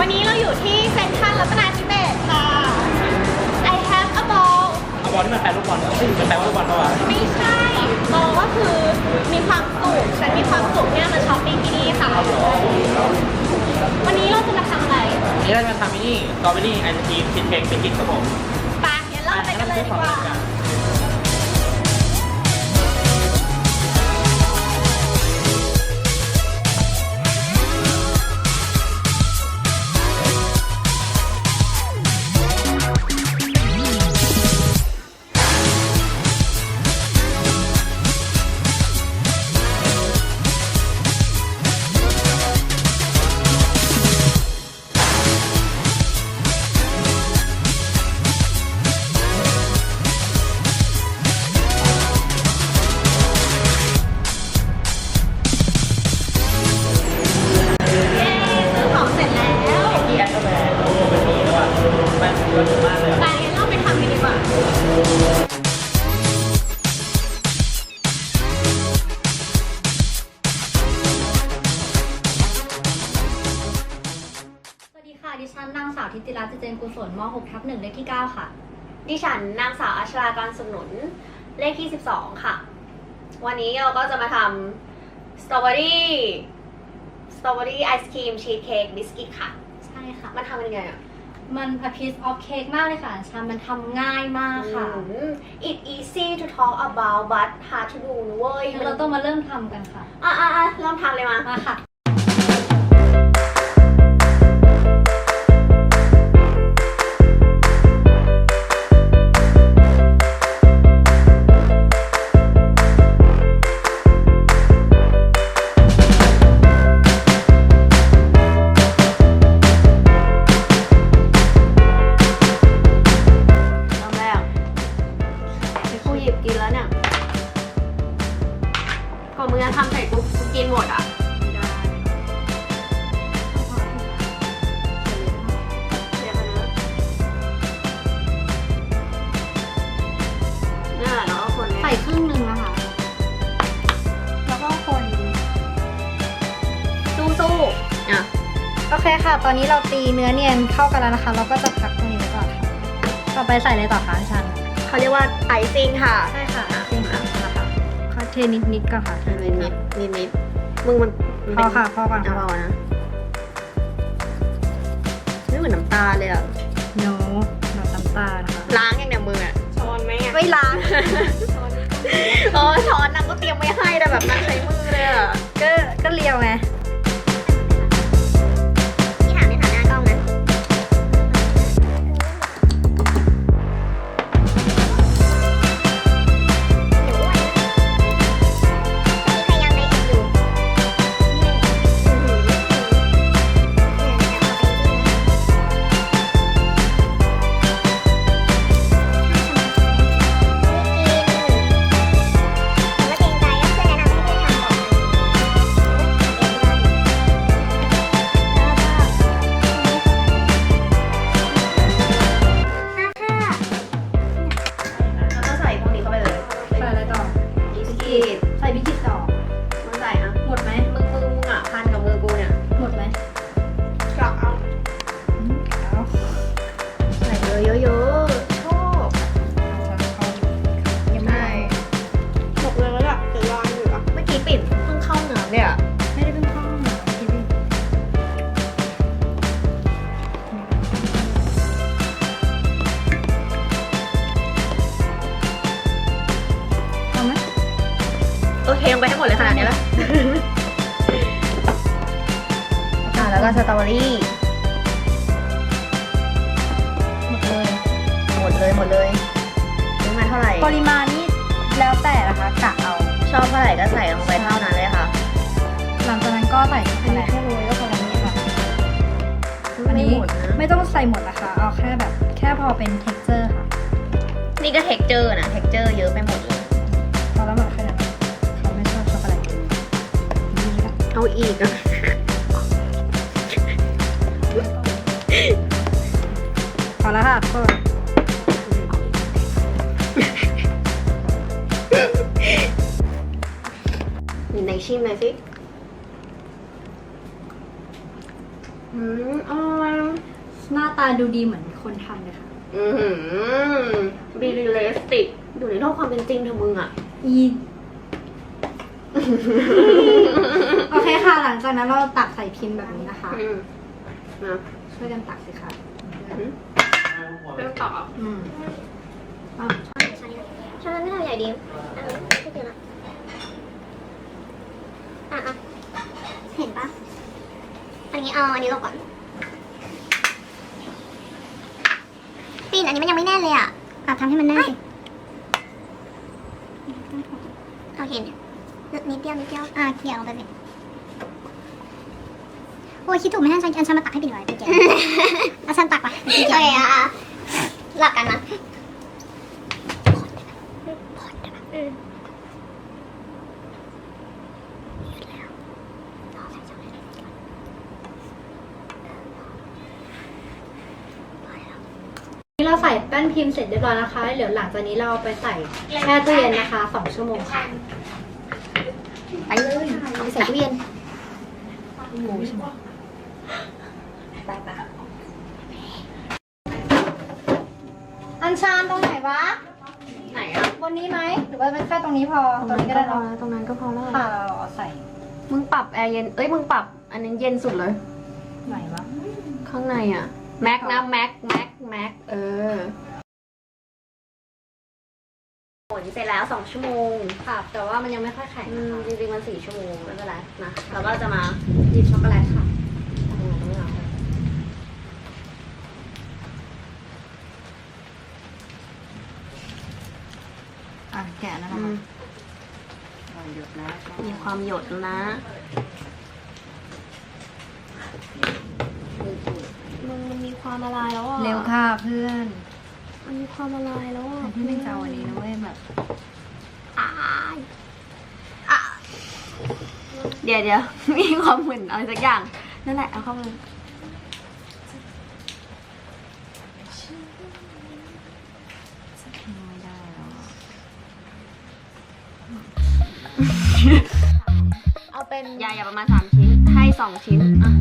วันนี้เราอยู่ที่เซนทรัลรัตนาธิเบศรค่ะ I have a ball เอาบอที่มันแปลลูกบอลเหรอเอ้ยมันแปลว่าลูกบอลปะวะไม่ใช่ ball ก็คือมีความสุขฉันมีความสุขเนี่ยมาช้อปปิ้งที่นี่ค่ะ วันนี้เราจะมาทำอะไรนี่เราจะมาทำมินี่สตรอเบอรี่ไอศครีมชีนเค้กเบกกิ้งครับผมไปงั้นเราไปกันเลยดีกว่า ทิติรัตน์เจเจนกุศลม .6 ทับ1เลขที่ 9 ค่ะ ดิฉันนางสาวอัชรากรสนุนเลขที่ 12 ค่ะ วันนี้เราก็จะมาทำสตรอเบอรี่สตรอเบอรี่ไอศครีมชีสเค้กบิสกิตค่ะ ใช่ค่ะ มันทำเป็นยังไงอะ มัน a piece of cake มากเลยค่ะชามันทำง่ายมากค่ะอืม it easy to talk about but hard to do นะเว้ยงั้นเราต้องมาเริ่มทำกันค่ะ อะอะอะเริ่มทำเลยมามาค่ะ โอเคค่ะ ตอนนี้เราตีเนื้อเนียนเข้ากันแล้วนะคะ เราก็จะพักตรงนี้ไว้ก่อนค่ะ ต่อไปใส่อะไรต่อคะชันเขาเรียกว่าไอซิ่งค่ะใช่ค่ะจริงค่ะนะคะขอเทนิดนิดๆก่อนค่ะนิดนิดนิดนิดมึงมันมันพเป็อนค่ะพอก่อนเอาค่ะเบานะไม่เหมือนน้ำตาลเลยอะโนหนอน้ำตาลนะคะล้างยังเนี่ยมืออะช้อนไหมอะไม่ล้างเออช้อนนางก็เตรียมไว้ให้แต่แบบนางใช้มือเลยอะก็ก็เลียวไง ก็สตรอเบอรี่หมดเลย หมดเลยหมดเลยซื้อมาเท่าไหร่ ปริมาณนี่แล้วแต่นะคะกะเอา ชอบเท่าไหร่ก็ใส่ลงไปเท่านั้นเลยค่ะ หลังจากนั้นก็ใส่ช็อกโกแลตให้โรยก็พอแล้วนี่ค่ะอันนี้ไม่หมดนะ ไม่ต้องใส่หมดนะคะ เอาแค่แบบแค่พอเป็น texture ค่ะ นี่ก็เท็กเจอร์นะเท็กเจอร์เยอะไปหมดเลย พอแล้วหมดแค่นั้นเขาไม่ชอบช็อกโกแลตนี่ละเอาอีกอะ แล้วค่ะก็ไหนชิมหน่อยสิ อืมอร่อยหน้าตาดูดีเหมือนคนทำเลยค่ะออืมบีเรียลติก อยู่ในโลกความเป็นจริงเธอะมึงอะ อีโอเคค่ะ หลังจากนั้นเราตักใส่พิมพ์แบบนี้นะคะ อืมนะช่วยกันตักสิคะ เริ่มต่ออืมอ้าวช้อนไม่ทำใหญ่ดีอะไม่เกินละอะอะเห็นปะอันนี้เอาอันนี้ลงก่อนปีนอันนี้มันยังไม่แน่นเลยอะอะทำให้มันแน่นสิโอเคเนี่ยนิดเดียวนิดเดียวอะเขี่ยลงไปสิโอ้ยคิดถูกไหมฮะฉันอันฉันมาตักให้ปีนหน่อยปีนเก่งเอาฉันตักไปโอเคอะ หลับกันนะนี่เราใส่แป้นพิมพ์เสร็จเรียบร้อยนะคะ เดี๋ยวหลังจากนี้เราไปใส่แช่ตู้เย็นนะคะสองชั่วโมงค่ะ ไปเลยไปใส่ตู้เย็น อัน ชานตรงไหนวะ ไหนอะ บนนี้ไหม หรือว่าเป็นแค่ตรงนี้พอ ตรงนี้ก็ได้เนาะตรงนั้นก็พอแล้วค่ะเราเอาใส่ มึงปรับแอร์เย็น เอ้ย มึงปรับ อันนี้เย็นสุดเลย ไหนวะ ข้างในอะ แม็กนะแม็กแม็กแม็กเออผลเสร็จแล้วสองชั่วโมงค่ะแต่ว่ามันยังไม่ค่อยแข็งอืนะมคะจริงๆ มันสี่ชั่วโมงไม่เป็นไรนะเราก็จะมาหยิบช็อกโกแลตค่ะ ทำงานไม่เอา อะแกะนะอืคะมมีความหยดแล้วนะมึงมันมีความละลายแล้วอะเร็วค่ะเพื่อนมันมีความละลายแล้วอะที่เป็นเจ้าวันนี้นะเว้ยแบบอายอะเดี๋ยวเดี๋ยวมีความเหมือนอะไรสักอย่าง นั่นแหละเอาเข้ามาไม่ เอาเป็นยาอย่าประมาณสามชิ้น ให้สองชิ้นอะ